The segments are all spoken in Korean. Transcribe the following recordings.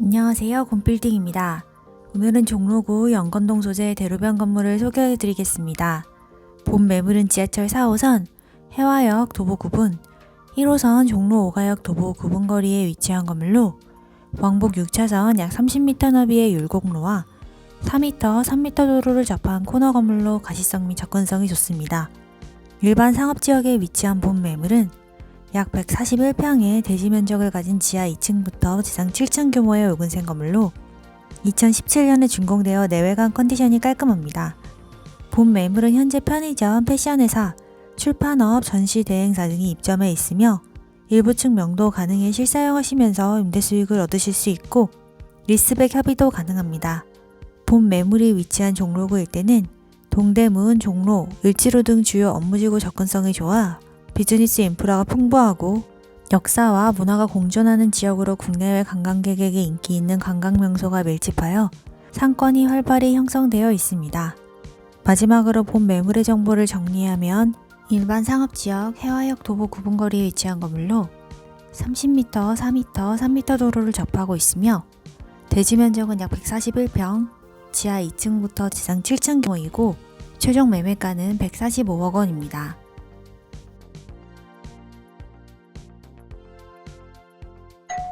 안녕하세요. 곰빌딩입니다. 오늘은 종로구 영건동 소재 대로변 건물을 소개해 드리겠습니다. 본 매물은 지하철 4호선 해화역 도보 9분, 1호선 종로 5가역 도보 9분 거리에 위치한 건물로 왕복 6차선 약 30m 너비의 율곡로와 4m, 3m 도로를 접한 코너 건물로 가시성 및 접근성이 좋습니다. 일반 상업지역에 위치한 본 매물은 약 141평의 대지 면적을 가진 지하 2층부터 지상 7층 규모의 오근생 건물로 2017년에 준공되어 내외관 컨디션이 깔끔합니다. 본 매물은 현재 편의점, 패션회사, 출판업, 전시 대행사 등이 입점해 있으며 일부 층 명도 가능해 실사용하시면서 임대 수익을 얻으실 수 있고 리스백 협의도 가능합니다. 본 매물이 위치한 종로구 일대는 동대문, 종로, 을지로 등 주요 업무지구 접근성이 좋아 비즈니스 인프라가 풍부하고 역사와 문화가 공존하는 지역으로 국내외 관광객에게 인기 있는 관광 명소가 밀집하여 상권이 활발히 형성되어 있습니다. 마지막으로 본 매물의 정보를 정리하면 일반 상업지역 해화역 도보 9분 거리에 위치한 건물로 30m, 4m, 3m 도로를 접하고 있으며 대지 면적은 약 141평, 지하 2층부터 지상 7층 규모이고 최종 매매가는 145억 원입니다.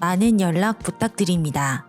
많은 연락 부탁드립니다.